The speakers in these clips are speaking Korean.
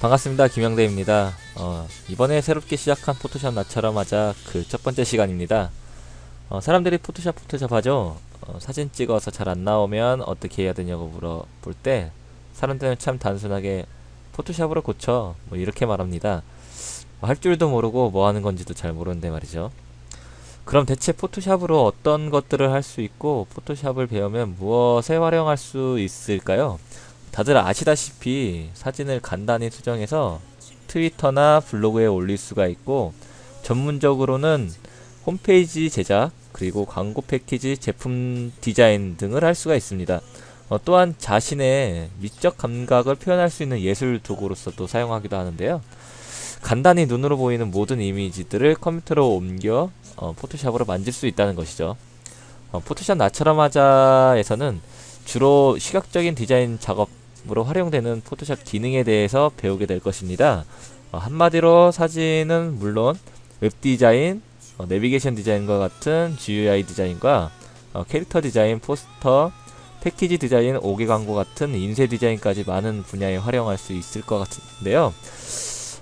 반갑습니다. 김영대입니다. 어, 이번에 새롭게 시작한 포토샵 나처럼 하자 그 첫 번째 시간입니다. 어, 사람들이 포토샵 포토샵 하죠. 어, 사진 찍어서 잘 안 나오면 어떻게 해야 되냐고 물어볼 때 사람들은 참 단순하게 포토샵으로 고쳐 뭐 이렇게 말합니다. 뭐 할 줄도 모르고 뭐 하는 건지도 잘 모르는데 말이죠. 그럼 대체 포토샵으로 어떤 것들을 할 수 있고 포토샵을 배우면 무엇에 활용할 수 있을까요? 다들 아시다시피 사진을 간단히 수정해서 트위터나 블로그에 올릴 수가 있고 전문적으로는 홈페이지 제작 그리고 광고 패키지 제품 디자인 등을 할 수가 있습니다. 어, 또한 자신의 미적 감각을 표현할 수 있는 예술 도구로서 또 사용하기도 하는데요. 간단히 눈으로 보이는 모든 이미지들을 컴퓨터로 옮겨 어, 포토샵으로 만질 수 있다는 것이죠. 어, 포토샵 나처럼 하자에서는 주로 시각적인 디자인 작업 으로 활용되는 포토샵 기능에 대해서 배우게 될 것입니다. 어, 한마디로 사진은 물론 웹 디자인, 어, 내비게이션 디자인과 같은 GUI 디자인과 어, 캐릭터 디자인, 포스터, 패키지 디자인, 5개 광고 같은 인쇄 디자인까지 많은 분야에 활용할 수 있을 것 같은데요.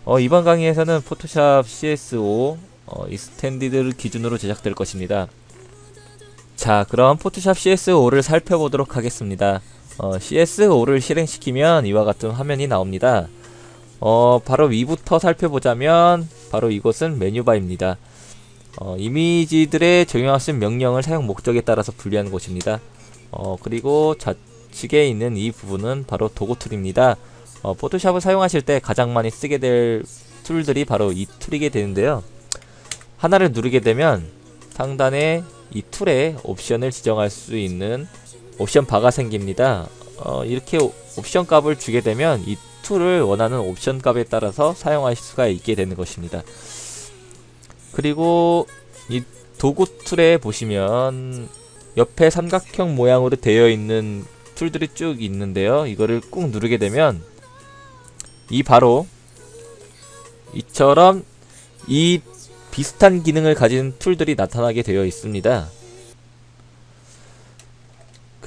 어, 이번 강의에서는 포토샵 CS5 어, 익스텐디드를 기준으로 제작될 것입니다. 자, 그럼 포토샵 CS5를 살펴보도록 하겠습니다. 어, CS5를 실행시키면 이와 같은 화면이 나옵니다. 어, 바로 위부터 살펴보자면 바로 이곳은 메뉴바입니다. 어, 이미지들의 적용할 수 있는 명령을 사용 목적에 따라서 분리하는 곳입니다. 어, 그리고 좌측에 있는 이 부분은 바로 도구 툴입니다. 어, 포토샵을 사용하실 때 가장 많이 쓰게 될 툴들이 바로 이 툴이게 되는데요. 하나를 누르게 되면 상단에 이 툴에 옵션을 지정할 수 있는 옵션 바가 생깁니다. 어, 이렇게 오- 옵션 값을 주게 되면 이 툴을 원하는 옵션 값에 따라서 사용하실 수가 있게 되는 것입니다. 그리고 이 도구 툴에 보시면 옆에 삼각형 모양으로 되어 있는 툴들이 쭉 있는데요. 이거를 꾹 누르게 되면 이 바로 이처럼 이 비슷한 기능을 가진 툴들이 나타나게 되어 있습니다.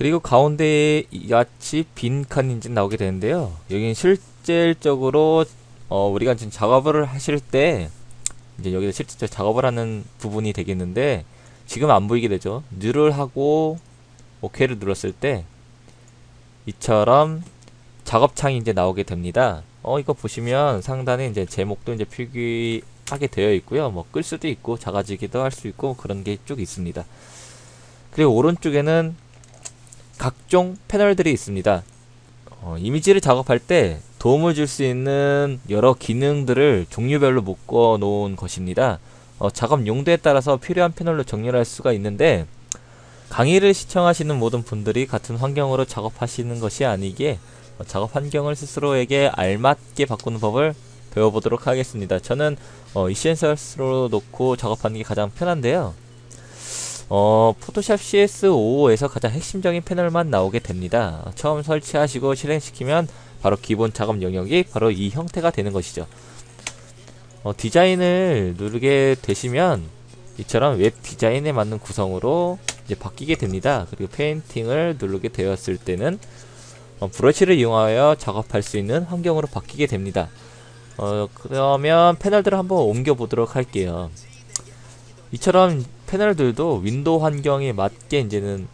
그리고 가운데에 이같이 빈 칸인지 나오게 되는데요. 여기는 실질적으로 어, 우리가 지금 작업을 하실 때 이제 여기서 실질적으로 작업을 하는 부분이 되겠는데 지금 안 보이게 되죠. 누를 하고 OK를 눌렀을 때 이처럼 작업창이 이제 나오게 됩니다. 어 이거 보시면 상단에 이제 제목도 이제 필기하게 되어 있고요. 뭐 끌 수도 있고 작아지기도 할 수 있고 그런 게 쭉 있습니다. 그리고 오른쪽에는 각종 패널들이 있습니다. 어, 이미지를 작업할 때 도움을 줄 수 있는 여러 기능들을 종류별로 묶어 놓은 것입니다. 어, 작업 용도에 따라서 필요한 패널로 정렬할 수가 있는데 강의를 시청하시는 모든 분들이 같은 환경으로 작업하시는 것이 아니기에 어, 작업 환경을 스스로에게 알맞게 바꾸는 법을 배워보도록 하겠습니다. 저는 어, 이센서스로 놓고 작업하는 게 가장 편한데요. 어, 포토샵 CS5에서 가장 핵심적인 패널만 나오게 됩니다. 처음 설치하시고 실행시키면 바로 기본 작업 영역이 바로 이 형태가 되는 것이죠. 어, 디자인을 누르게 되시면 이처럼 웹 디자인에 맞는 구성으로 이제 바뀌게 됩니다. 그리고 페인팅을 누르게 되었을 때는 어, 브러쉬를 이용하여 작업할 수 있는 환경으로 바뀌게 됩니다. 어, 그러면 패널들을 한번 옮겨 보도록 할게요. 이처럼 패널들도 윈도우 환경에 맞게 이제는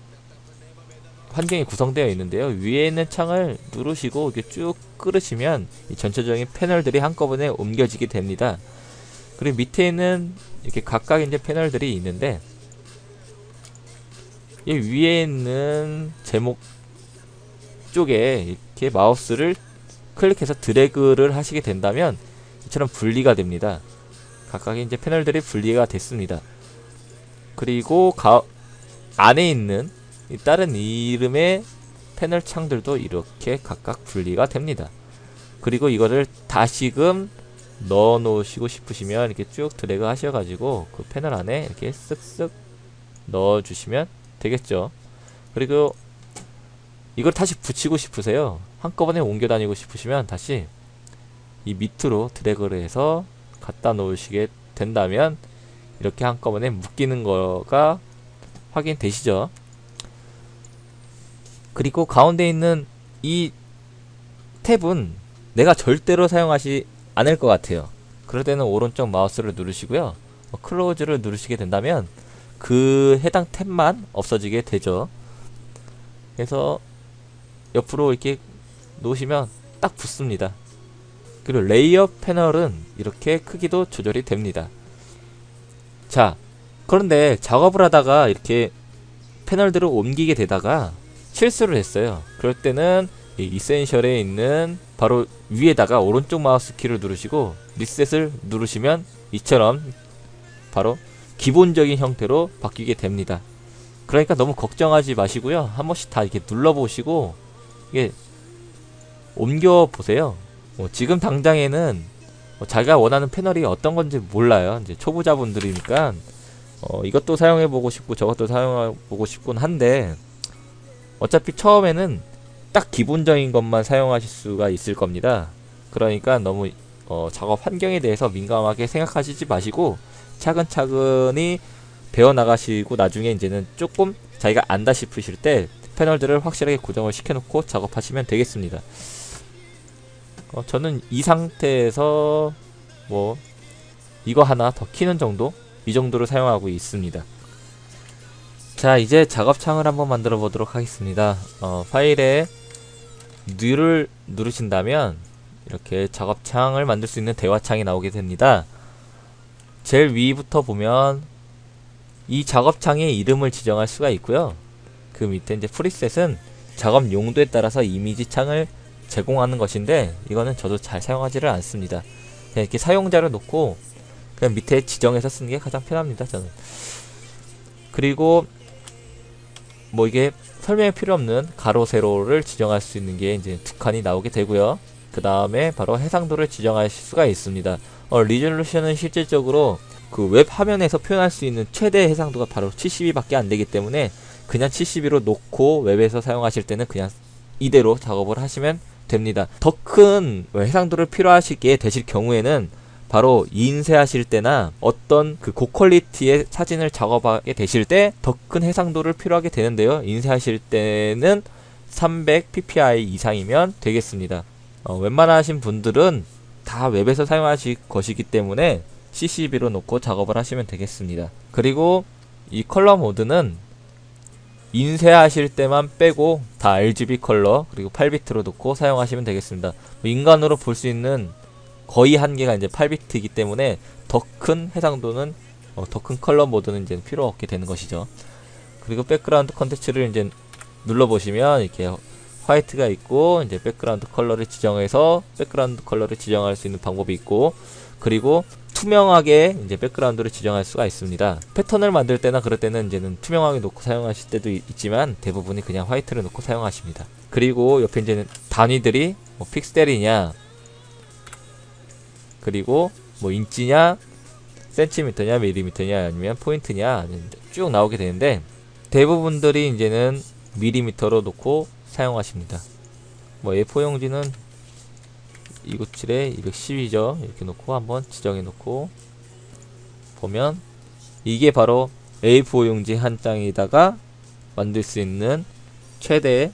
환경이 구성되어 있는데요. 위에 있는 창을 누르시고 이렇게 쭉 끌으시면 이 전체적인 패널들이 한꺼번에 옮겨지게 됩니다. 그리고 밑에 있는 이렇게 각각 이제 패널들이 있는데 이 위에 있는 제목 쪽에 이렇게 마우스를 클릭해서 드래그를 하시게 된다면 이처럼 분리가 됩니다. 각각의 이제 패널들이 분리가 됐습니다. 그리고 가, 안에 있는 이 다른 이름의 패널 창들도 이렇게 각각 분리가 됩니다. 그리고 이거를 다시금 넣어 놓으시고 싶으시면 이렇게 쭉 드래그 하셔가지고 그 패널 안에 이렇게 쓱쓱 넣어 주시면 되겠죠. 그리고 이걸 다시 붙이고 싶으세요. 한꺼번에 옮겨 다니고 싶으시면 다시 이 밑으로 드래그를 해서 갖다 놓으시게 된다면 이렇게 한꺼번에 묶이는 거가 확인되시죠? 그리고 가운데 있는 이 탭은 내가 절대로 사용하지 않을 것 같아요. 그럴 때는 오른쪽 마우스를 누르시고요. 어, 클로즈를 누르시게 된다면 그 해당 탭만 없어지게 되죠. 그래서 옆으로 이렇게 놓으시면 딱 붙습니다. 그리고 레이어 패널은 이렇게 크기도 조절이 됩니다. 자, 그런데 작업을 하다가 이렇게 패널들을 옮기게 되다가 실수를 했어요. 그럴 때는 이 이센셜에 있는 바로 위에다가 오른쪽 마우스 키를 누르시고 리셋을 누르시면 이처럼 바로 기본적인 형태로 바뀌게 됩니다. 그러니까 너무 걱정하지 마시고요. 한 번씩 다 이렇게 눌러보시고 이게 옮겨 보세요. 뭐 지금 당장에는 뭐 자기가 원하는 패널이 어떤 건지 몰라요. 이제 초보자분들이니까 어, 이것도 사용해 보고 싶고 저것도 사용해 보고 싶곤 한데 어차피 처음에는 딱 기본적인 것만 사용하실 수가 있을 겁니다. 그러니까 너무 어, 작업 환경에 대해서 민감하게 생각하시지 마시고 차근차근히 배워 나가시고 나중에 이제는 조금 자기가 안다 싶으실 때 패널들을 확실하게 고정을 시켜놓고 작업하시면 되겠습니다. 어, 저는 이 상태에서 뭐 이거 하나 더 키는 정도 이 정도로 사용하고 있습니다. 자 이제 작업창을 한번 만들어 보도록 하겠습니다. 어, 파일에 New를 누르신다면 이렇게 작업창을 만들 수 있는 대화창이 나오게 됩니다. 제일 위부터 보면 이 작업창의 이름을 지정할 수가 있고요. 그 밑에 이제 프리셋은 작업 용도에 따라서 이미지 창을 제공하는 것인데 이거는 저도 잘 사용하지를 않습니다. 그냥 이렇게 사용자를 놓고 그냥 밑에 지정해서 쓰는 게 가장 편합니다. 저는. 그리고 뭐 이게 설명이 필요 없는 가로 세로를 지정할 수 있는 게 이제 두 칸이 나오게 되고요. 그 다음에 바로 해상도를 지정할 수가 있습니다. 어, 리졸루션은 실질적으로 그 웹 화면에서 표현할 수 있는 최대 해상도가 바로 72밖에 안 되기 때문에 그냥 72로 놓고 웹에서 사용하실 때는 그냥 이대로 작업을 하시면 됩니다. 더 큰 해상도를 필요하시게 되실 경우에는 바로 인쇄하실 때나 어떤 그 고퀄리티의 사진을 작업하게 되실 때 더 큰 해상도를 필요하게 되는데요. 인쇄하실 때는 300 ppi 이상이면 되겠습니다. 어, 웬만하신 분들은 다 웹에서 사용하실 것이기 때문에 CCB로 놓고 작업을 하시면 되겠습니다. 그리고 이 컬러 모드는 인쇄하실 때만 빼고 다 RGB 컬러 그리고 8비트로 놓고 사용하시면 되겠습니다. 뭐 인간으로 볼 수 있는 거의 한계가 이제 8비트이기 때문에 더 큰 해상도는 어, 더큰 컬러 모드는 이제 필요 없게 되는 것이죠. 그리고 백그라운드 컨텐츠를 이제 눌러 보시면 이렇게 화이트가 있고 이제 백그라운드 컬러를 지정해서 백그라운드 컬러를 지정할 수 있는 방법이 있고 그리고 투명하게 이제 백그라운드를 지정할 수가 있습니다. 패턴을 만들 때나 그럴 때는 이제는 투명하게 놓고 사용하실 때도 있- 있지만 대부분이 그냥 화이트를 놓고 사용하십니다. 그리고 옆에 이제는 단위들이 뭐 픽셀이냐 그리고 뭐 인치냐 센티미터냐 밀리미터냐 아니면 포인트냐 쭉 나오게 되는데 대부분들이 이제는 밀리미터로 놓고 사용하십니다. 뭐 A4 용지는 297에 210이죠. 이렇게 놓고 한번 지정해 놓고 보면 이게 바로 A4 용지 한 장에다가 만들 수 있는 최대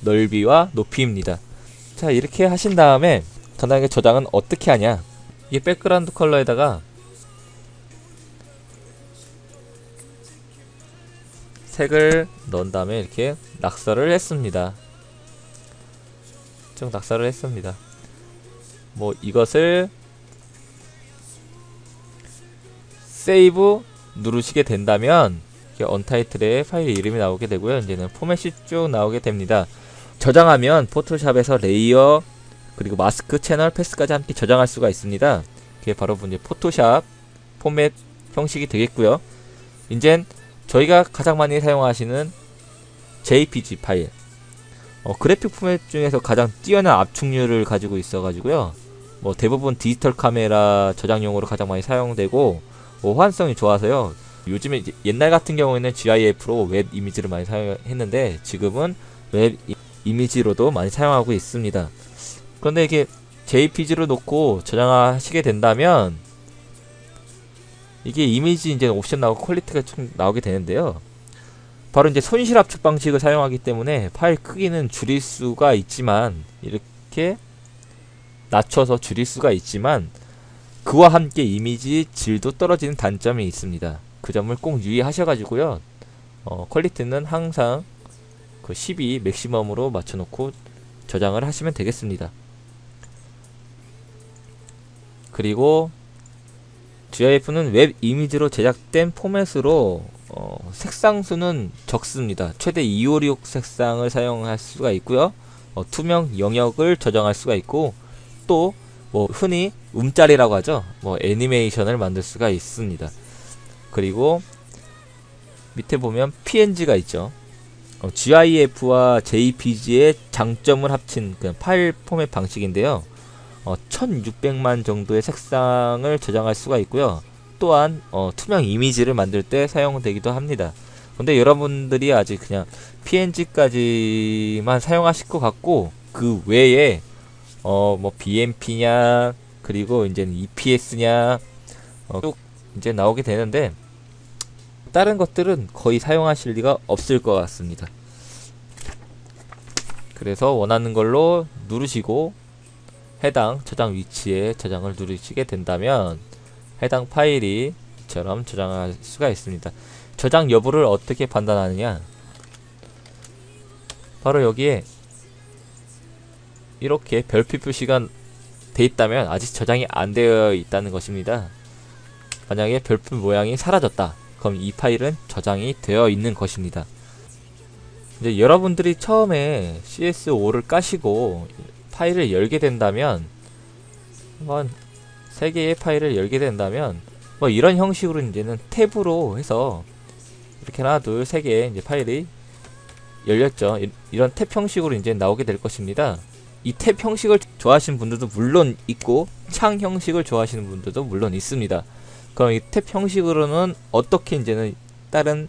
넓이와 높이입니다. 자 이렇게 하신 다음에 간단하게 저장은 어떻게 하냐 이게 백그라운드 컬러에다가 색을 넣은 다음에 이렇게 낙서를 했습니다. 좀 낙서를 했습니다. 뭐 이것을 세이브 누르시게 된다면 이렇게 언타이틀에 파일 이름이 나오게 되고요. 이제는 포맷이 쭉 나오게 됩니다. 저장하면 포토샵에서 레이어 그리고 마스크 채널 패스까지 함께 저장할 수가 있습니다. 그게 바로 이제 포토샵 포맷 형식이 되겠고요. 이젠 저희가 가장 많이 사용하시는 JPG 파일 어, 그래픽 포맷 중에서 가장 뛰어난 압축률을 가지고 있어가지고요. 뭐 대부분 디지털 카메라 저장용으로 가장 많이 사용되고 뭐 호환성이 좋아서요. 요즘에 옛날 같은 경우에는 GIF로 웹 이미지를 많이 사용했는데 지금은 웹 이- 이미지로도 많이 사용하고 있습니다. 그런데 이게 JPG로 놓고 저장하시게 된다면 이게 이미지 이제 옵션 나오고 퀄리티가 좀 나오게 되는데요. 바로 이제 손실 압축 방식을 사용하기 때문에 파일 크기는 줄일 수가 있지만 이렇게 낮춰서 줄일 수가 있지만 그와 함께 이미지 질도 떨어지는 단점이 있습니다. 그 점을 꼭 유의하셔가지고요. 어, 퀄리티는 항상 그 12 맥시멈으로 맞춰놓고 저장을 하시면 되겠습니다. 그리고 GIF는 웹 이미지로 제작된 포맷으로 어, 색상 수는 적습니다. 최대 256 색상을 사용할 수가 있고요. 어, 투명 영역을 저장할 수가 있고 또 뭐 흔히 움짤이라고 하죠. 뭐 애니메이션을 만들 수가 있습니다. 그리고 밑에 보면 PNG가 있죠. 어, GIF와 JPG의 장점을 합친 그 파일 포맷 방식인데요. 어, 1600만 정도의 색상을 저장할 수가 있고요. 또한 어, 투명 이미지를 만들 때 사용되기도 합니다. 근데 여러분들이 아직 그냥 PNG까지만 사용하실 것 같고 그 외에 어 뭐 BMP냐 그리고 이제는 EPS냐 어, 쭉 이제 나오게 되는데 다른 것들은 거의 사용하실 리가 없을 것 같습니다. 그래서 원하는 걸로 누르시고 해당 저장 위치에 저장을 누르시게 된다면 해당 파일이 이처럼 저장할 수가 있습니다. 저장 여부를 어떻게 판단하느냐? 바로 여기에 이렇게 별표 표시가 돼 있다면 아직 저장이 안 되어 있다는 것입니다. 만약에 별표 모양이 사라졌다. 그럼 이 파일은 저장이 되어 있는 것입니다. 이제 여러분들이 처음에 CS5를 까시고 파일을 열게 된다면 한번 세 개의 파일을 열게 된다면 뭐 이런 형식으로 이제는 탭으로 해서 이렇게 하나 둘 세 개의 이제 파일이 열렸죠. 이- 이런 탭 형식으로 이제 나오게 될 것입니다. 이 탭 형식을 좋아하시는 분들도 물론 있고 창 형식을 좋아하시는 분들도 물론 있습니다. 그럼 이 탭 형식으로는 어떻게 이제는 다른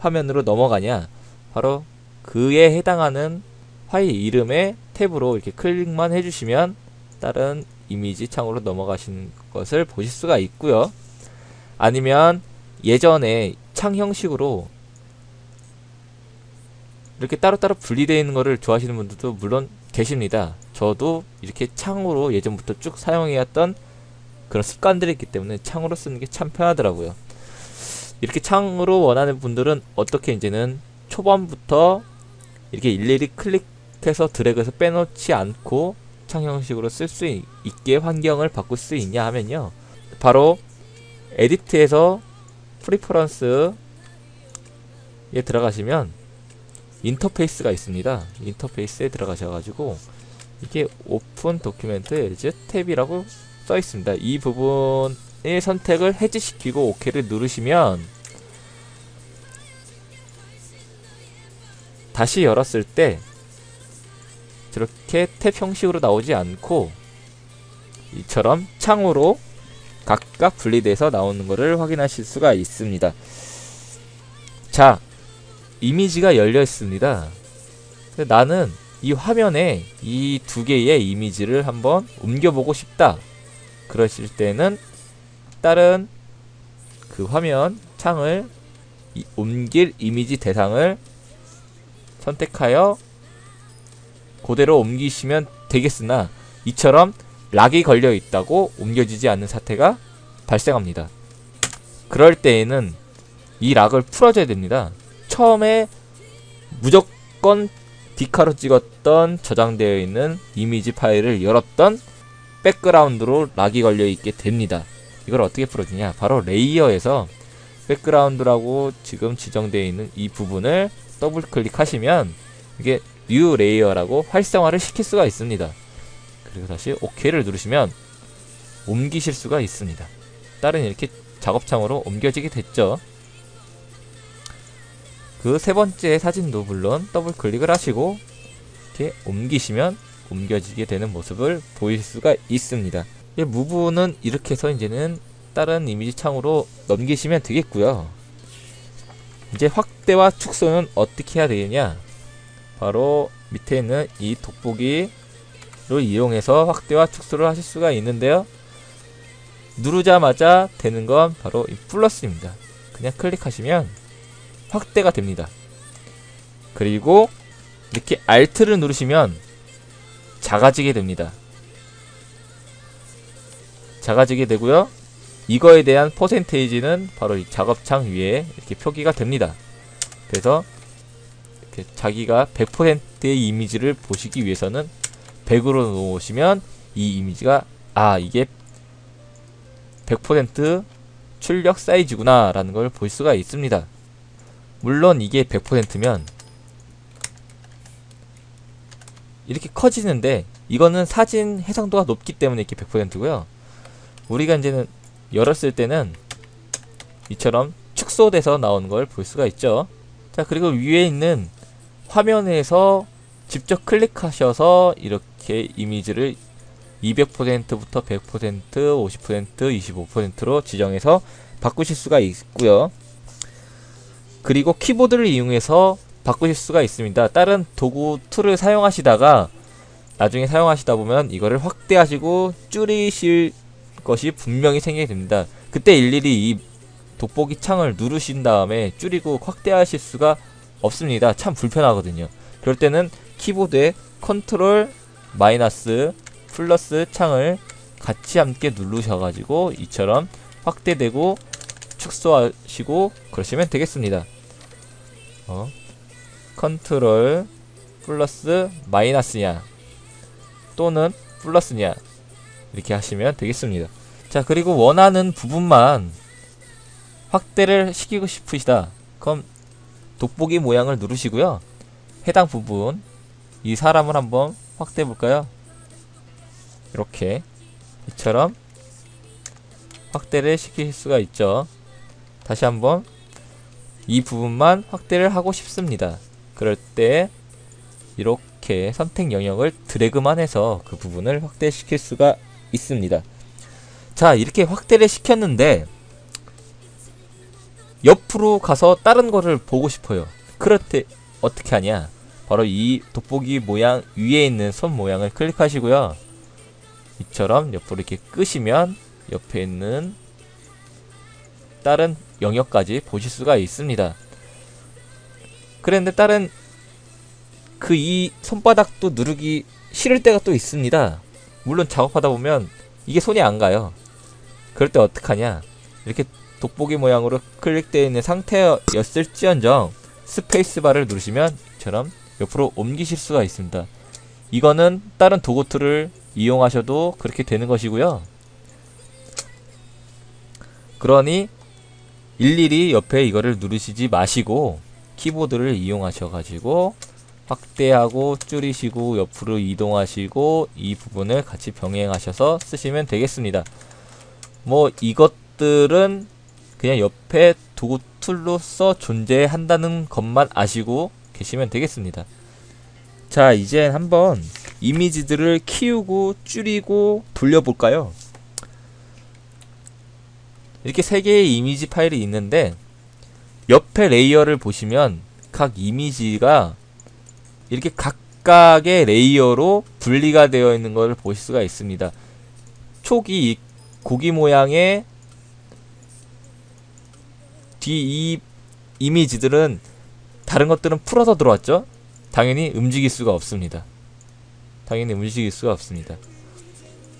화면으로 넘어가냐? 바로 그에 해당하는 파일 이름의 탭으로 이렇게 클릭만 해주시면 다른 이미지 창으로 넘어가시는 것을 보실 수가 있고요. 아니면 예전에 창 형식으로 이렇게 따로따로 분리되어 있는 것을 좋아하시는 분들도 물론 계십니다. 저도 이렇게 창으로 예전부터 쭉 사용해왔던 그런 습관들이 있기 때문에 창으로 쓰는 게 참 편하더라고요. 이렇게 창으로 원하는 분들은 어떻게 이제는 초반부터 이렇게 일일이 클릭해서 드래그해서 빼놓지 않고 창 형식으로 쓸 수 있게 환경을 바꿀 수 있냐 하면요. 바로 에디트에서 프리퍼런스에 들어가시면 인터페이스가 있습니다. 인터페이스에 들어가셔가지고 이게 오픈 도큐멘트 에즈 탭이라고 써 있습니다. 이 부분의 선택을 해지시키고 OK를 누르시면 다시 열었을 때 저렇게 탭 형식으로 나오지 않고 이처럼 창으로 각각 분리돼서 나오는 것을 확인하실 수가 있습니다. 자, 이미지가 열려 있습니다. 나는 이 화면에 이 두 개의 이미지를 한번 옮겨보고 싶다. 그러실 때는 다른 그 화면 창을 이- 옮길 이미지 대상을 선택하여 그대로 옮기시면 되겠으나 이처럼 락이 걸려 있다고 옮겨지지 않는 사태가 발생합니다. 그럴 때에는 이 락을 풀어줘야 됩니다. 처음에 무조건 디카로 찍었던 저장되어 있는 이미지 파일을 열었던 백그라운드로 락이 걸려 있게 됩니다. 이걸 어떻게 풀어주냐? 바로 레이어에서 백그라운드라고 지금 지정되어 있는 이 부분을 더블 클릭하시면 이게 뉴 레이어라고 활성화를 시킬 수가 있습니다. 그리고 다시 OK를 누르시면 옮기실 수가 있습니다. 다른 이렇게 작업창으로 옮겨지게 됐죠. 그 세 번째 사진도 물론 더블 클릭을 하시고 이렇게 옮기시면 옮겨지게 되는 모습을 보일 수가 있습니다. 이 무브는 이렇게 해서 이제는 다른 이미지 창으로 넘기시면 되겠고요. 이제 확대와 축소는 어떻게 해야 되느냐? 바로 밑에 있는 이 돋보기를 이용해서 확대와 축소를 하실 수가 있는데요. 누르자마자 되는 건 바로 이 플러스입니다. 그냥 클릭하시면 확대가 됩니다. 그리고 이렇게 Alt를 누르시면 작아지게 됩니다. 작아지게 되고요. 이거에 대한 퍼센테이지는 바로 이 작업창 위에 이렇게 표기가 됩니다. 그래서 이렇게 자기가 100%의 이미지를 보시기 위해서는 100으로 놓으시면 이 이미지가 아 이게 100% 출력 사이즈구나 라는 걸 볼 수가 있습니다. 물론 이게 100%면 이렇게 커지는데 이거는 사진 해상도가 높기 때문에 이렇게 100%고요. 우리가 이제는 열었을 때는 이처럼 축소돼서 나오는 걸 볼 수가 있죠. 자, 그리고 위에 있는 화면에서 직접 클릭하셔서 이렇게 이미지를 200%부터 100%, 50%, 25%로 지정해서 바꾸실 수가 있고요. 그리고 키보드를 이용해서 바꾸실 수가 있습니다. 다른 도구 툴을 사용하시다가 나중에 사용하시다 보면 이거를 확대하시고 줄이실 것이 분명히 생기게 됩니다. 그때 일일이 이 돋보기 창을 누르신 다음에 줄이고 확대하실 수가 없습니다. 참 불편하거든요. 그럴 때는 키보드에 컨트롤 마이너스 플러스 창을 같이 함께 누르셔가지고 이처럼 확대되고 축소하시고 그러시면 되겠습니다. 어, 컨트롤 플러스 마이너스냐 또는 플러스냐 이렇게 하시면 되겠습니다. 자 그리고 원하는 부분만 확대를 시키고 싶으시다. 그럼 돋보기 모양을 누르시고요. 해당 부분 이 사람을 한번 확대해 볼까요? 이렇게 이처럼 확대를 시킬 수가 있죠. 다시 한번 이 부분만 확대를 하고 싶습니다. 그럴 때 이렇게 선택 영역을 드래그만 해서 그 부분을 확대시킬 수가 있습니다. 자, 이렇게 확대를 시켰는데 옆으로 가서 다른 거를 보고 싶어요. 그럴 때 어떻게 하냐? 바로 이 돋보기 모양 위에 있는 손 모양을 클릭하시고요. 이처럼 옆으로 이렇게 끄시면 옆에 있는 다른 영역까지 보실 수가 있습니다. 그런데 다른 그 이 손바닥도 누르기 싫을 때가 또 있습니다. 물론 작업하다 보면 이게 손이 안 가요. 그럴 때 어떡하냐? 이렇게 돋보기 모양으로 클릭되어 있는 상태였을지언정 스페이스바를 누르시면 이처럼 옆으로 옮기실 수가 있습니다. 이거는 다른 도구 툴을 이용하셔도 그렇게 되는 것이고요. 그러니 일일이 옆에 이거를 누르시지 마시고 키보드를 이용하셔 가지고 확대하고 줄이시고 옆으로 이동하시고 이 부분을 같이 병행하셔서 쓰시면 되겠습니다. 뭐 이것들은 그냥 옆에 도구 툴로서 존재한다는 것만 아시고 계시면 되겠습니다. 자, 이제 한번 이미지들을 키우고 줄이고 돌려볼까요? 이렇게 세 개의 이미지 파일이 있는데 옆에 레이어를 보시면 각 이미지가 이렇게 각각의 레이어로 분리가 되어 있는 것을 보실 수가 있습니다. 초기 이 고기 모양의 뒤 이 이미지들은 다른 것들은 풀어서 들어왔죠? 당연히 움직일 수가 없습니다. 당연히 움직일 수가 없습니다.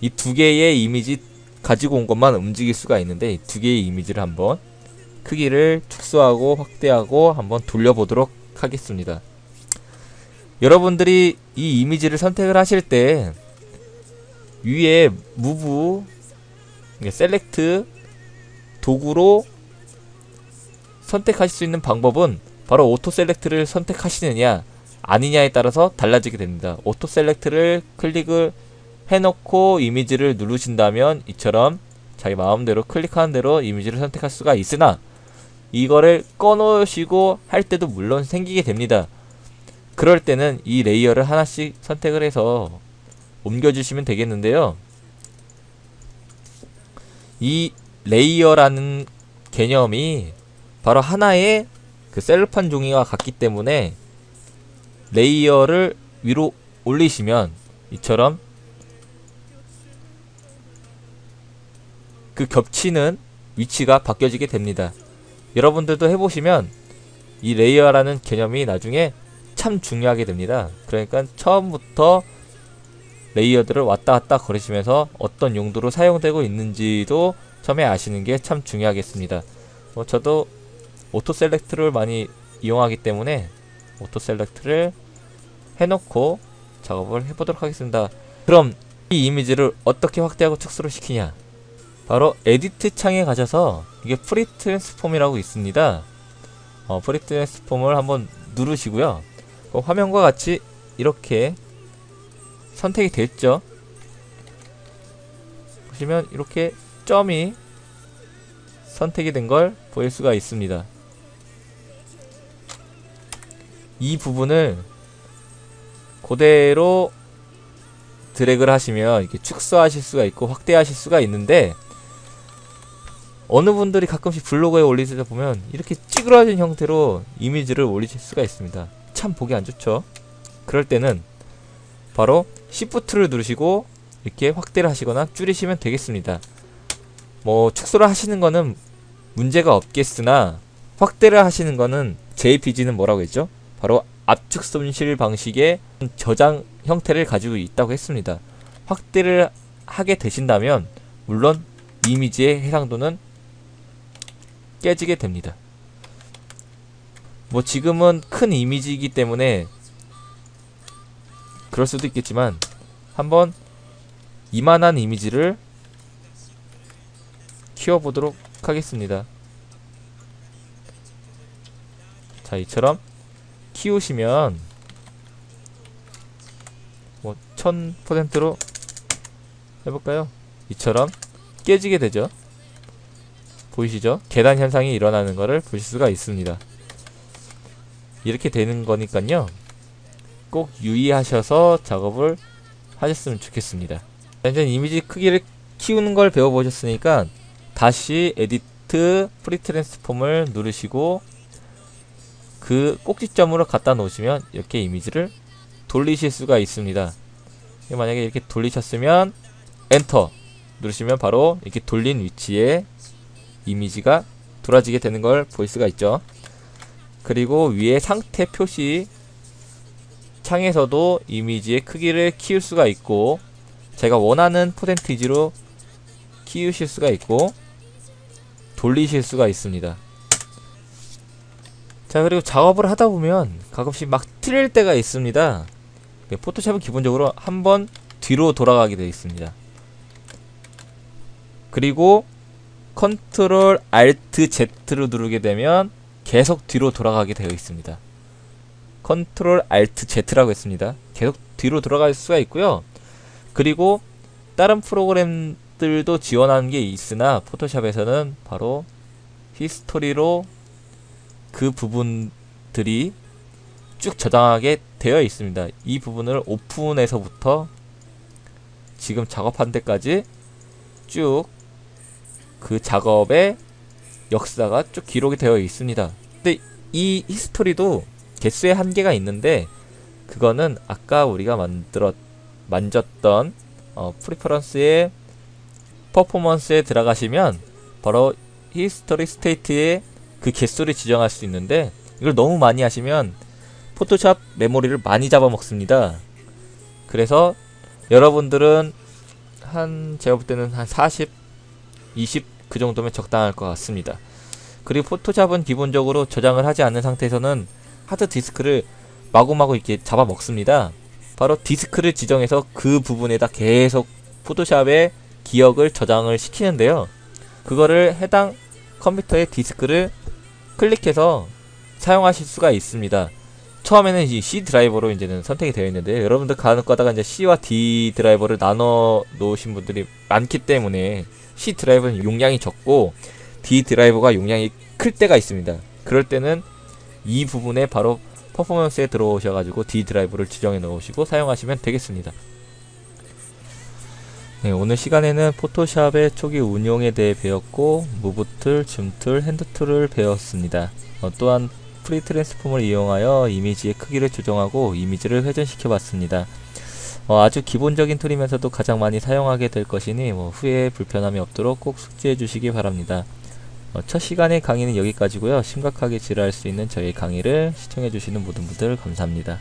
이 두 개의 이미지 가지고 온 것만 움직일 수가 있는데 이두 개의 이미지를 한번 크기를 축소하고 확대하고 한번 돌려보도록 하겠습니다. 여러분들이 이 이미지를 선택을 하실 때 위에 무브 셀렉트 도구로 선택하실 수 있는 방법은 바로 오토 셀렉트를 선택하시느냐 아니냐에 따라서 달라지게 됩니다. 오토 셀렉트를 클릭을 해놓고 이미지를 누르신다면 이처럼 자기 마음대로 클릭하는 대로 이미지를 선택할 수가 있으나 이거를 꺼놓으시고 할 때도 물론 생기게 됩니다. 그럴 때는 이 레이어를 하나씩 선택을 해서 옮겨주시면 되겠는데요. 이 레이어라는 개념이 바로 하나의 그 셀로판 종이와 같기 때문에 레이어를 위로 올리시면 이처럼 그 겹치는 위치가 바뀌어지게 됩니다. 여러분들도 해보시면 이 레이어라는 개념이 나중에 참 중요하게 됩니다. 그러니까 처음부터 레이어드를 왔다 갔다 거리시면서 어떤 용도로 사용되고 있는지도 처음에 아시는 게 참 중요하겠습니다. 뭐 저도 오토 셀렉트를 많이 이용하기 때문에 오토 셀렉트를 해놓고 작업을 해보도록 하겠습니다. 그럼 이 이미지를 어떻게 확대하고 축소를 시키냐? 바로 에디트 창에 가셔서 이게 프리 트랜스폼이라고 있습니다. 어, 프리 트랜스폼을 한번 누르시고요. 그 화면과 같이 이렇게 선택이 됐죠. 보시면 이렇게 점이 선택이 된 걸 보일 수가 있습니다. 이 부분을 그대로 드래그를 하시면 이렇게 축소하실 수가 있고 확대하실 수가 있는데 어느 분들이 가끔씩 블로그에 올리시다 보면 이렇게 찌그러진 형태로 이미지를 올리실 수가 있습니다. 참 보기 안 좋죠. 그럴 때는 바로 Shift를 누르시고 이렇게 확대를 하시거나 줄이시면 되겠습니다. 뭐 축소를 하시는 거는 문제가 없겠으나 확대를 하시는 거는 JPG는 뭐라고 했죠? 바로 압축 손실 방식의 저장 형태를 가지고 있다고 했습니다. 확대를 하게 되신다면 물론 이미지의 해상도는 깨지게 됩니다. 뭐 지금은 큰 이미지이기 때문에 그럴 수도 있겠지만 한번 이만한 이미지를 키워보도록 하겠습니다. 자, 이처럼 키우시면 뭐 1000%로 해볼까요? 이처럼 깨지게 되죠. 보이시죠? 계단 현상이 일어나는 것을 보실 수가 있습니다. 이렇게 되는 거니까요. 꼭 유의하셔서 작업을 하셨으면 좋겠습니다. 이제 이미지 크기를 키우는 걸 배워보셨으니까 다시 에디트 프리 트랜스폼을 누르시고 그 꼭지점으로 갖다 놓으시면 이렇게 이미지를 돌리실 수가 있습니다. 만약에 이렇게 돌리셨으면 엔터 누르시면 바로 이렇게 돌린 위치에 이미지가 돌아지게 되는 걸 볼 수가 있죠. 그리고 위에 상태 표시 창에서도 이미지의 크기를 키울 수가 있고 제가 원하는 퍼센티지로 키우실 수가 있고 돌리실 수가 있습니다. 자 그리고 작업을 하다 보면 가끔씩 막 틀릴 때가 있습니다. 네, 포토샵은 기본적으로 한 번 뒤로 돌아가게 되어 있습니다. 그리고 컨트롤 알트 Z로 누르게 되면 계속 뒤로 돌아가게 되어 있습니다. 컨트롤 알트 Z라고 했습니다. 계속 뒤로 돌아갈 수가 있고요. 그리고 다른 프로그램들도 지원하는 게 있으나 포토샵에서는 바로 히스토리로 그 부분들이 쭉 저장하게 되어 있습니다. 이 부분을 오픈에서부터 지금 작업한 데까지 쭉 그 작업의 역사가 쭉 기록이 되어 있습니다. 근데 이 히스토리도 개수의 한계가 있는데 그거는 아까 우리가 만들었 만졌던 어, 프리퍼런스의 퍼포먼스에 들어가시면 바로 히스토리 스테이트의 그 개수를 지정할 수 있는데 이걸 너무 많이 하시면 포토샵 메모리를 많이 잡아먹습니다. 그래서 여러분들은 한 제가 볼 때는 한 40, 20 그 정도면 적당할 것 같습니다. 그리고 포토샵은 기본적으로 저장을 하지 않는 상태에서는 하드 디스크를 마구마구 이렇게 잡아먹습니다. 바로 디스크를 지정해서 그 부분에다 계속 포토샵의 기억을 저장을 시키는데요. 그거를 해당 컴퓨터의 디스크를 클릭해서 사용하실 수가 있습니다. 처음에는 이 C 드라이버로 이제는 선택이 되어 있는데 여러분들 간혹 가다가 이제 C와 D 드라이버를 나눠 놓으신 분들이 많기 때문에 C 드라이버는 용량이 적고 D 드라이버가 용량이 클 때가 있습니다. 그럴 때는 이 부분에 바로 퍼포먼스에 들어오셔가지고 D 드라이브를 지정해 놓으시고 사용하시면 되겠습니다. 네, 오늘 시간에는 포토샵의 초기 운용에 대해 배웠고 무브 툴, 줌 툴, 핸드 툴을 배웠습니다. 어, 또한 프리 트랜스폼을 이용하여 이미지의 크기를 조정하고 이미지를 회전시켜 봤습니다. 어, 아주 기본적인 툴이면서도 가장 많이 사용하게 될 것이니 뭐 후에 불편함이 없도록 꼭 숙지해 주시기 바랍니다. 어, 첫 시간의 강의는 여기까지고요. 심각하게 지루할 수 있는 저희 강의를 시청해 주시는 모든 분들 감사합니다.